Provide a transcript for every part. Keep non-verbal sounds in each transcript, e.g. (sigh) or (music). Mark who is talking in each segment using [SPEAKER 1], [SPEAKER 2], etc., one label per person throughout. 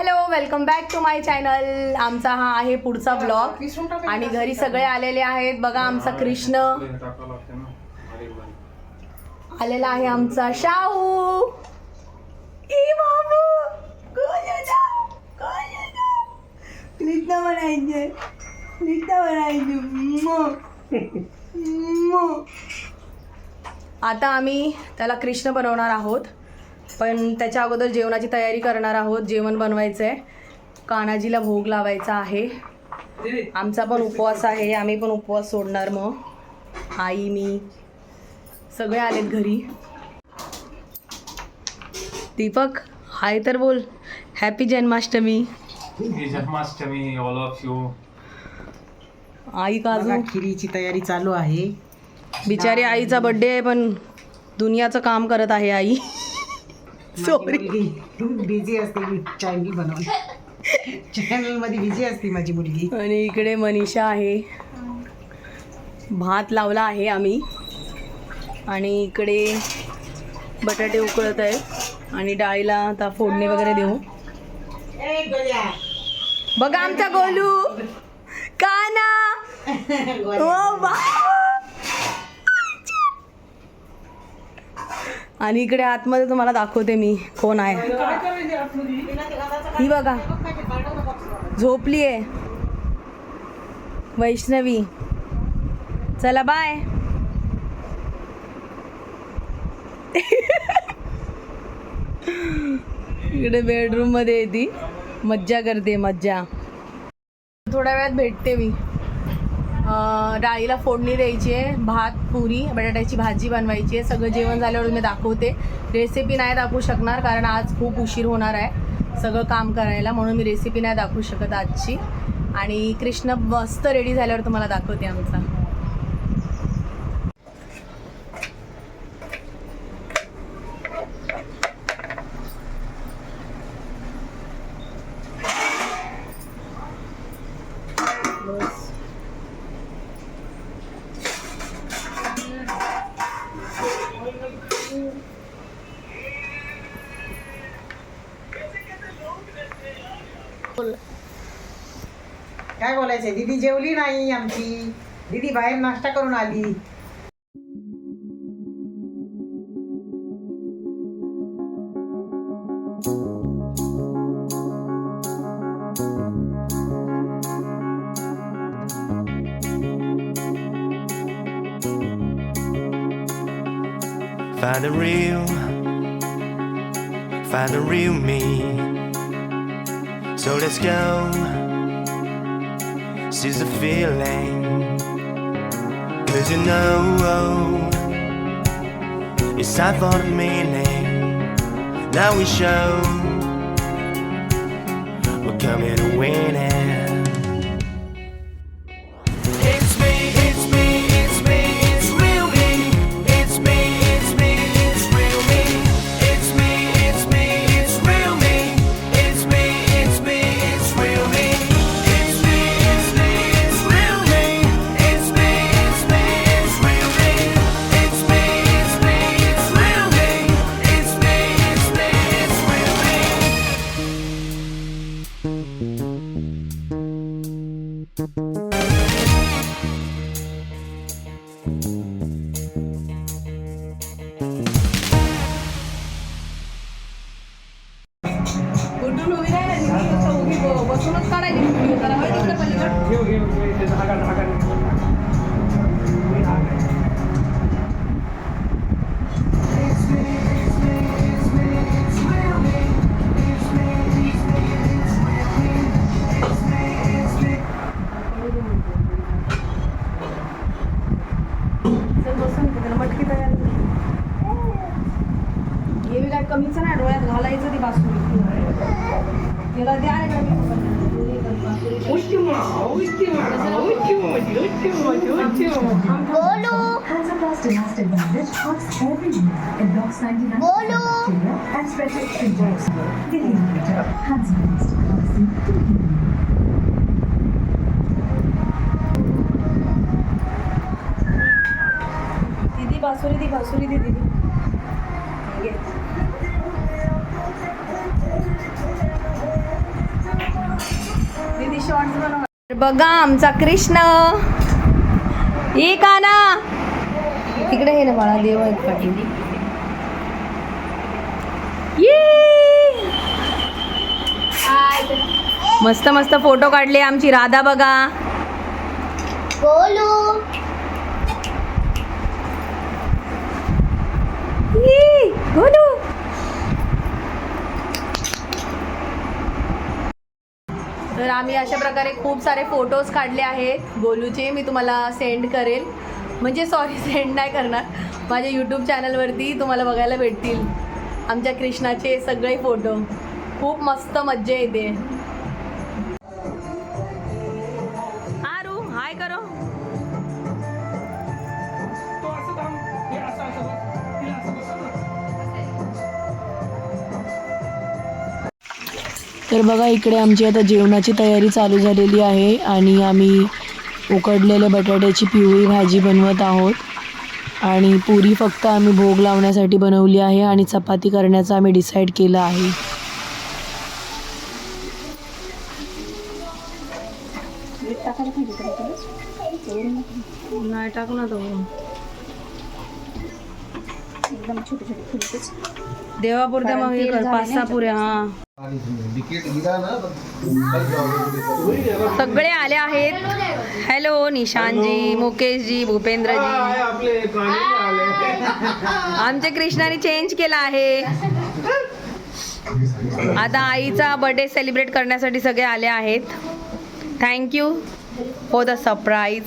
[SPEAKER 1] Hello welcome back to my channel आमचा हा आहे पुढचा ब्लॉग आणि घरी सगळे आलेले आहेत. बघा आमचा कृष्ण. आलेला आहे आमचा शाहू. आता आम्ही त्याला कृष्ण बनवणार आहोत. पण त्याच्या अगोदर जेवणाची तयारी करणार आहोत जेवण बनवायचं आहे कानाजीला भोग लावायचा आहे. आमचा पण उपवास आहे आम्ही पण उपवास सोडणार मग. आई मी सगळे आलेत घरी. दीपक हाय तर बोल. Happy Janmashtami.
[SPEAKER 2] Janmashtami all of you
[SPEAKER 1] आई काजू
[SPEAKER 3] बघा, खिरीची तयारी चालू आहे.
[SPEAKER 1] बिचारी आईचा बड्डे आहे पण दुनियाचं काम करत आहे आई. सॉरी
[SPEAKER 3] बिझी असते चॅनल बनवून चॅनलमध्ये बिझी असते माझी मुलगी.
[SPEAKER 1] आणि इकडे मनीषा आहे. भात लावला आहे आम्ही. आणि इकडे बटाटे उकळत आहे. आणि डाळीला आता फोडणी वगैरे देऊ. बघा आमचा गोलू. काना. (laughs) आणि इकडे आतमध्ये तुम्हाला दाखवते मी कोण आहे. ही बघा. झोपली आहे. वैष्णवी. चला बाय इकडे बेडरूममध्ये येते मज्जा करते मज्जा. थोड्या वेळात भेटते मी. डाळीला फोडणी द्यायची आहे भात पुरी बटाट्याची भाजी बनवायची आहे. सगळं जेवण झाल्यावर मी दाखवते. रेसिपी नाही दाखवू शकणार कारण आज खूप उशीर होणार आहे. सगळं काम करायला म्हणून मी रेसिपी नाही दाखवू शकत आजची. आणि कृष्ण मस्त रेडी झाल्यावर तुम्हाला दाखवते आमचा.
[SPEAKER 3] काय बोलायचंय दीदी जेवली नाही आमची दीदी बाहेर नाश्ता करून आली
[SPEAKER 4] Find the real, find the real me. So let's go, seize the feeling. Cause you know, it's time for the meaning. Now we show, we're coming to win it.
[SPEAKER 1] Bolu.
[SPEAKER 5] Hansaplast elastic bandage
[SPEAKER 1] बघा आमचा कृष्ण. ये का ना इकडे हे ना बाळा देव आहेत ये. मस्त मस्त फोटो काढले आमची राधा बघा. ये, गोलू तर आम्ही अशा प्रकारे खूप सारे फोटोज काढले आहेत. गोलूचे मी तुम्हाला सेंड करेल. म्हणजे सॉरी सेंड (laughs) नाही करणार. माझ्या यूट्यूब चॅनलवरती तुम्हाला बघायला भेटतील. आमच्या कृष्णाचे सगळे फोटो खूप मस्त मज्जा येते.
[SPEAKER 6] तर बघा इकडे आमची आता जेवणाची तयारी चालू झालेली आहे आणि आम्ही उकडलेल्या बटाट्याची पिवळी भाजी बनवत आहोत. आणि पुरी फक्त आम्ही भोग लावण्यासाठी बनवली आहे आणि चपाती करण्याचं आम्ही डिसाईड केलं आहे.
[SPEAKER 1] नाही टाकू ना तो देवापुरत्या मग हे कर पाच सहा पुऱ्या हा सगळे आले आहेत. हॅलो निशांतजी मुकेशजी भूपेंद्रजी.
[SPEAKER 2] आपले आले
[SPEAKER 1] आमच्या कृष्णाने चेंज केला आहे. आता आईचा बर्थडे सेलिब्रेट करण्यासाठी सगळे आले आहेत. Thank you for the surprise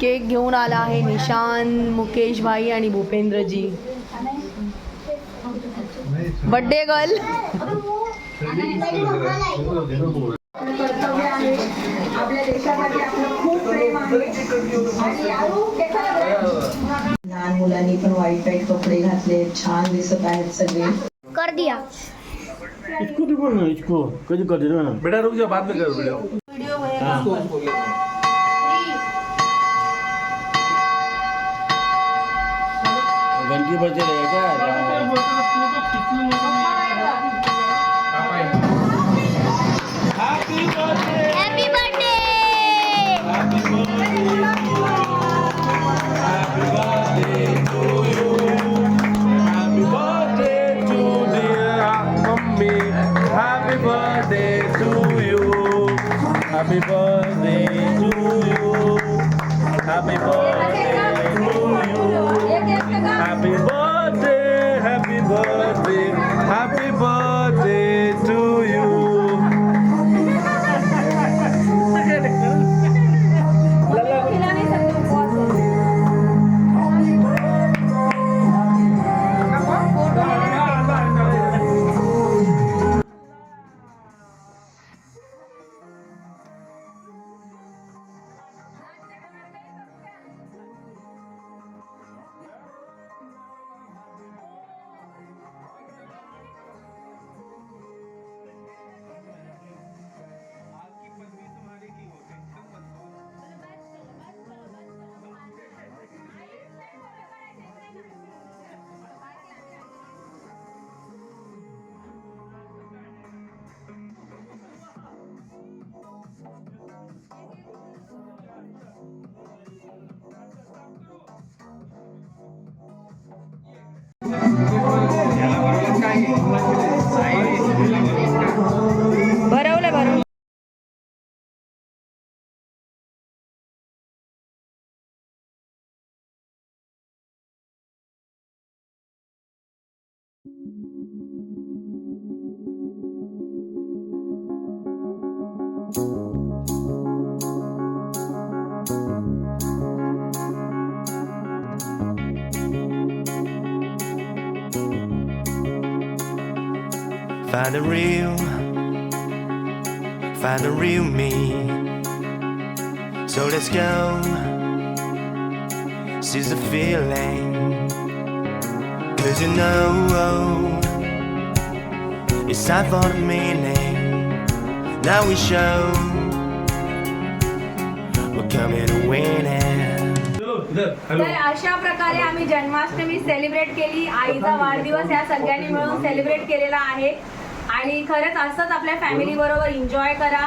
[SPEAKER 1] cake घेऊन आला आहे निशांत मुकेश भाई आणि भूपेंद्रजी. बर्थडे गर्ल
[SPEAKER 3] लहान मुलांनी पण वाईट वाईट कपडे घातले छान दिसत आहेत सगळे.
[SPEAKER 7] कर दिया.
[SPEAKER 8] इसको देखो ना इसको कभी कर देना ना?
[SPEAKER 2] बेटा रुक जा बाद में कर वीडियो
[SPEAKER 8] घंटी बजे रहेगा क्या
[SPEAKER 2] happy birthday Happy
[SPEAKER 1] Aí, aí.
[SPEAKER 4] Find the real, find the real me. So let's go, seize the feeling. Cause you know, it's time for the meaning. Now we show, we're coming to win it.
[SPEAKER 1] तर अशा प्रकारे आम्ही Janmashtami celebrate केली आईचा वाढदिवस या सगळ्यांनी मिळून सेलिब्रेट केलेला आहे आणि खरंच असंच आपल्या फॅमिली बरोबर. एन्जॉय करा.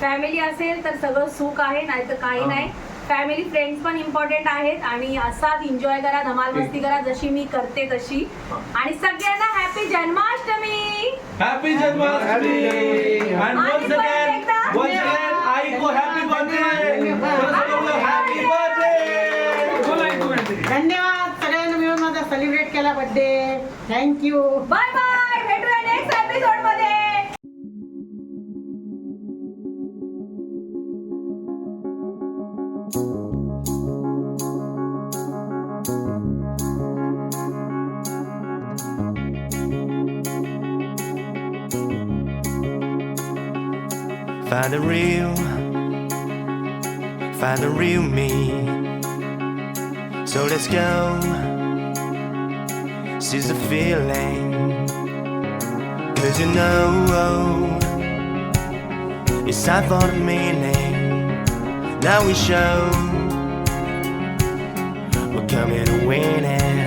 [SPEAKER 1] फॅमिली असेल तर सगळं सुख आहे नाही तर काही नाही. फॅमिली फ्रेंड्स पण इम्पॉर्टंट आहेत आणि असाच एन्जॉय करा धमाल मस्ती करा जशी मी करते तशी. आणि सगळ्यांना happy Janmashtami!
[SPEAKER 2] Happy Janmashtami! And
[SPEAKER 1] आणि
[SPEAKER 2] once
[SPEAKER 1] परत
[SPEAKER 2] again
[SPEAKER 1] एकदा.
[SPEAKER 2] once again आई को हॅपी बर्थडे हॅपी बर्थडे
[SPEAKER 3] धन्यवाद. सगळ्यांनी मिळून माझा सेलिब्रेट केला birthday
[SPEAKER 1] thank you bye bye भेटूया. एपिसोड मध्ये
[SPEAKER 4] Find the real, find the real me. So let's go, seize the feeling. Cause you know, oh, it's time for the meaning. Now we show, we're coming to win it.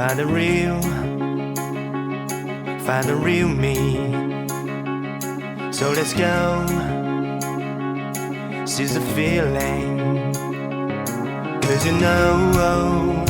[SPEAKER 4] Find the real, find the real me. So let's go, seize the feeling. Cause you know, oh,